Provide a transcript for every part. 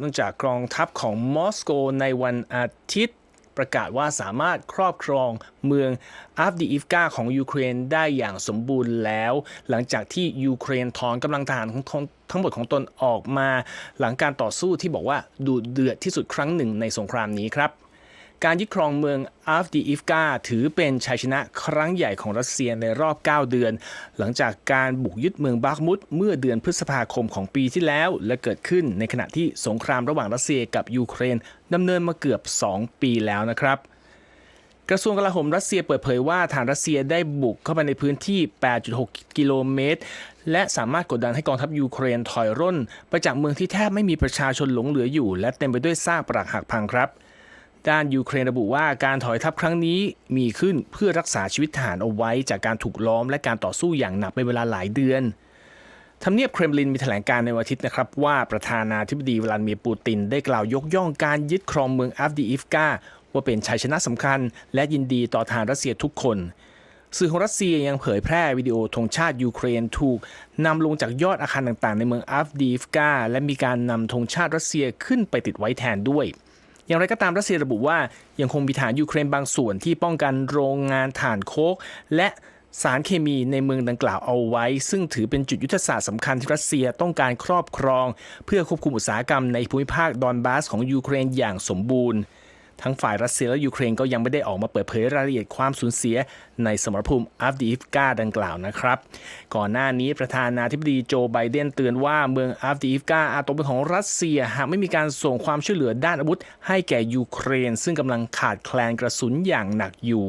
เนื่องจากกองทัพของมอสโกในวันอาทิตย์ประกาศว่าสามารถครอบครองเมืองอัฟดีอิฟกาของยูเครนได้อย่างสมบูรณ์แล้ว หลังจากที่ยูเครนถอนกำลังทหารของทั้งหมดของตนออกมา หลังการต่อสู้ที่บอกว่าดูเดือดที่สุดครั้งหนึ่งในสงครามนี้ครับ การยึดครองเมืองอาฟดีอิฟกาถือเป็นชัยชนะครั้งใหญ่ของรัสเซียในรอบ 9 เดือน หลังจากการบุกยึดเมืองบาคมุตเมื่อเดือนพฤษภาคมของปีที่แล้ว และเกิดขึ้นในขณะที่สงครามระหว่างรัสเซียกับยูเครนดำเนินมาเกือบ 2 ปีแล้วนะครับกระทรวงกลาโหมรัสเซียเปิดเผยว่าฐานรัสเซียได้บุกเข้าไปในพื้นที่ 8.6 กิโลเมตร และสามารถกดดันให้กองทัพยูเครนถอยร่น ไปจากเมืองที่แทบไม่มีประชาชนหลงเหลืออยู่ และเต็มไปด้วยซากปรักหักพังครับ ด้านยูเครนระบุว่าการถอยทัพครั้งนี้มีขึ้นเพื่อรักษาชีวิตทหารเอาไว้ จากการถูกล้อมและการต่อสู้อย่างหนักเป็นเวลาหลายเดือนทำเนียบเครมลินมีแถลงการในวันอาทิตย์นะครับว่าประธานาธิบดีวลาดิเมียร์ปูติน ได้กล่าวยกย่องการยึดครองเมืองอัฟดีอิฟกาว่าเป็นชัยชนะสำคัญ และยินดีต่อทหารรัสเซียทุกคนสื่อของรัสเซียยังเผยแพร่วิดีโอธงชาติยูเครนถูกนำลงจากยอดอาคารต่างๆ ในเมืองอัฟดีฟกาและมีการนำธงชาติรัสเซียขึ้นไปติดไว้แทนด้วย อย่างไรก็ตามรัสเซียระบุว่ายังคงมีฐานยูเครนบางส่วนที่ป้องกันโรงงานถ่านโคกและสารเคมีในเมืองดังกล่าวเอาไว้ ซึ่งถือเป็นจุดยุทธศาสตร์สำคัญที่รัสเซียต้องการครอบครอง เพื่อควบคุมอุตสาหกรรมในภูมิภาคดอนบาสของยูเครนอย่างสมบูรณ์ ทั้งฝ่ายรัสเซียและยูเครนก็ยังไม่ได้ออกมาเปิดเผยรายละเอียดความสูญเสียในสมรภูมิอัฟดีฟกาดังกล่าวนะครับ ก่อนหน้านี้ประธานาธิบดีโจไบเดนเตือนว่าเมืองอัฟดีฟกาอาจตกเป็นของรัสเซียหากไม่มีการส่งความช่วยเหลือด้านอาวุธ ให้แก่ยูเครน ซึ่งกำลังขาดแคลนกระสุนอย่างหนักอยู่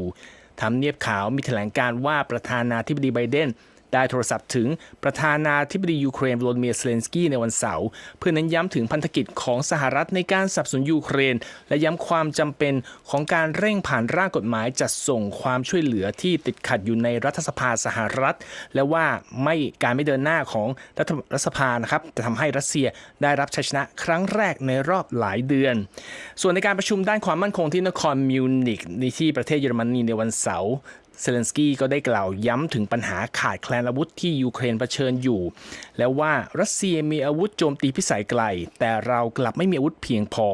ทำเนียบขาวมีแถลงการว่าประธานาธิบดีไบเดน ได้โทรศัพท์ถึงประธานาธิบดียูเครนโวลดิเมียเซเลนสกี้ในวันเสาร์เพื่อเน้นย้ำถึงพันธกิจของสหรัฐในการสนับสนุนยูเครน และย้ำความจำเป็นของการเร่งผ่านร่างกฎหมายจัดส่งความช่วยเหลือที่ติดขัดอยู่ในรัฐสภาสหรัฐ และว่าไม่การไม่เดินหน้าของรัฐรัฐสภานะครับจะทำให้รัสเซียได้รับชัยชนะครั้งแรกในรอบหลายเดือน ส่วนในการประชุมด้านความมั่นคงที่นครมิวนิกในที่ประเทศเยอรมนีในวันเสาร์เซเลนสกี้ก็ได้กล่าวย้ำถึงปัญหาขาดแคลนอาวุธที่ยูเครนเผชิญอยู่ และว่ารัสเซียมีอาวุธโจมตีพิสัยไกล แต่เรากลับไม่มีอาวุธเพียงพอ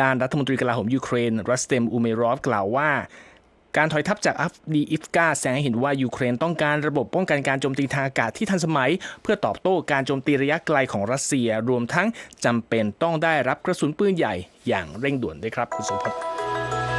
ด้านรัฐมนตรีกลาโหมยูเครนรัสเตมอูเมรอฟกล่าวว่า การถอยทัพจากอัฟดีอิฟกาแสดงให้เห็นว่ายูเครนต้องการระบบป้องกันการโจมตีทางอากาศที่ทันสมัย เพื่อตอบโต้การโจมตีระยะไกลของรัสเซีย รวมทั้งจำเป็นต้องได้รับกระสุนปืนใหญ่อย่างเร่งด่วนด้วยครับคุณสมพศ